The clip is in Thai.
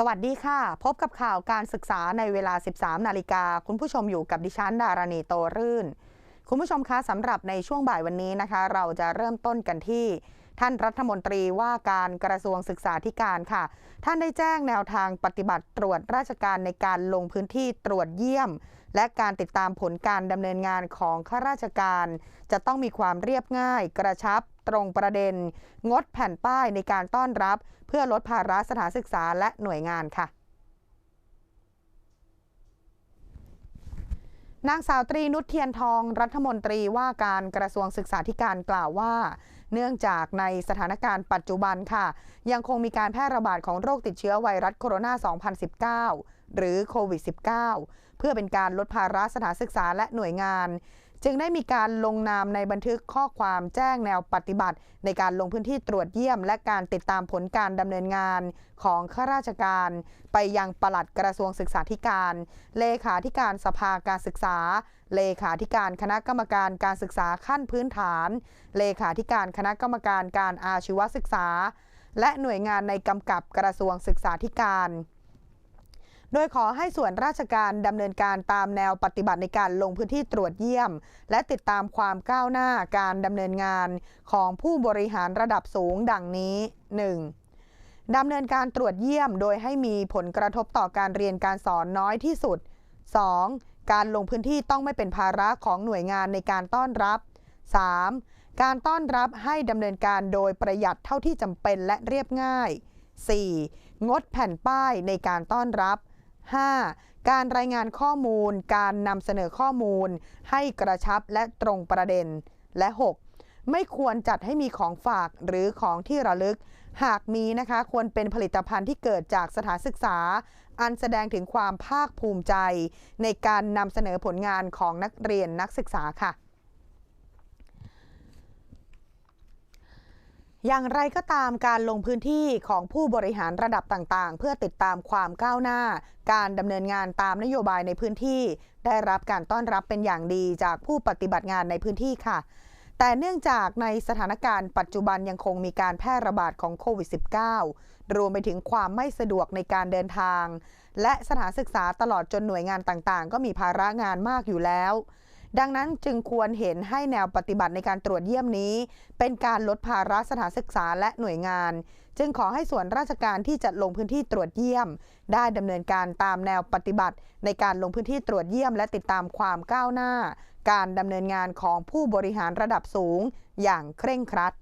สวัสดีค่ะ พบกับข่าวการศึกษาในเวลา 13 นาฬิกา คุณผู้ชมอยู่กับดิฉันดารณีโตรื่น คุณผู้ชมคะสำหรับในช่วงบ่ายวันนี้นะคะ เราจะเริ่มต้นกันที่ ท่านรัฐมนตรีว่าการกระทรวงศึกษาธิการค่ะ ท่านได้แจ้งแนวทางปฏิบัติตรวจราชการในการลงพื้นที่ตรวจเยี่ยม และการติดตามผลการดำเนินงานของข้าราชการ จะต้องมีความเรียบง่าย กระชับ ตรงประเด็น งดแผ่นป้ายในการต้อนรับ เพื่อลดภาระสถานศึกษาและหน่วยงานค่ะ นางสาวตรีนุชเทียนทองรัฐมนตรีว่าการกระทรวงศึกษาธิการกล่าวว่า เนื่องจากในสถานการณ์ปัจจุบันค่ะ ยังคงมีการแพร่ระบาดของโรคติดเชื้อไวรัสโคโรนา 2019 หรือโควิด -19 เพื่อเป็นการลดภาระสถานศึกษาและหน่วยงาน จึงได้มีการลงนามในบันทึกข้อความแจ้งแนวปฏิบัติ ในการลงพื้นที่ตรวจเยี่ยม และการติดตามผลการดำเนินงานของข้าราชการ ไปยังปลัดกระทรวงศึกษาธิการ เลขาธิการสภาการศึกษา เลขาธิการคณะกรรมการการศึกษาขั้นพื้นฐาน เลขาธิการคณะกรรมการการอาชีวศึกษา และหน่วยงานในกำกับกระทรวงศึกษาธิการ โดยขอให้ส่วนราชการดำเนินการตามแนวปฏิบัติในการลงพื้นที่ตรวจเยี่ยม และติดตามความก้าวหน้าการดำเนินงานของผู้บริหารระดับสูงดังนี้ 1. ดำเนินการตรวจเยี่ยมโดยให้มีผลกระทบต่อการเรียนการสอนน้อยที่สุด 2. การลงพื้นที่ต้องไม่เป็นภาระของหน่วยงานในการต้อนรับ 3. การต้อนรับให้ดำเนินการโดยประหยัดเท่าที่จำเป็นและเรียบง่าย 4. งดแผ่นป้ายในการต้อนรับ 5. การรายงานข้อมูล การนำเสนอข้อมูล ให้กระชับและตรงประเด็น และ 6. ไม่ควรจัดให้มีของฝากหรือของที่ระลึก หากมีนะคะควรเป็นผลิตภัณฑ์ที่เกิดจากสถานศึกษา อันแสดงถึงความภาคภูมิใจ ในการนำเสนอผลงานของนักเรียนนักศึกษาค่ะ อย่างไรก็ตามการลงพื้นที่ของผู้บริหารระดับต่างๆ เพื่อติดตามความก้าวหน้า การดำเนินงานตามนโยบายในพื้นที่ ได้รับการต้อนรับเป็นอย่างดีจากผู้ปฏิบัติงานในพื้นที่ค่ะ แต่เนื่องจากในสถานการณ์ปัจจุบันยังคงมีการแพร่ระบาดของโควิด -19 รวมไปถึงความไม่สะดวกในการเดินทาง และสถานศึกษาตลอดจนหน่วยงานต่างๆ ก็มีภาระงานมากอยู่แล้ว ดังนั้นจึงควรเห็นให้แนวปฏิบัติในการตรวจเยี่ยมนี้ เป็นการลดภาระสถานศึกษาและหน่วยงาน จึงขอให้ส่วนราชการที่จะลงพื้นที่ตรวจเยี่ยม ได้ดำเนินการตามแนวปฏิบัติ ในการลงพื้นที่ตรวจเยี่ยม และติดตามความก้าวหน้า การดำเนินงานของผู้บริหารระดับสูง อย่างเคร่งครัด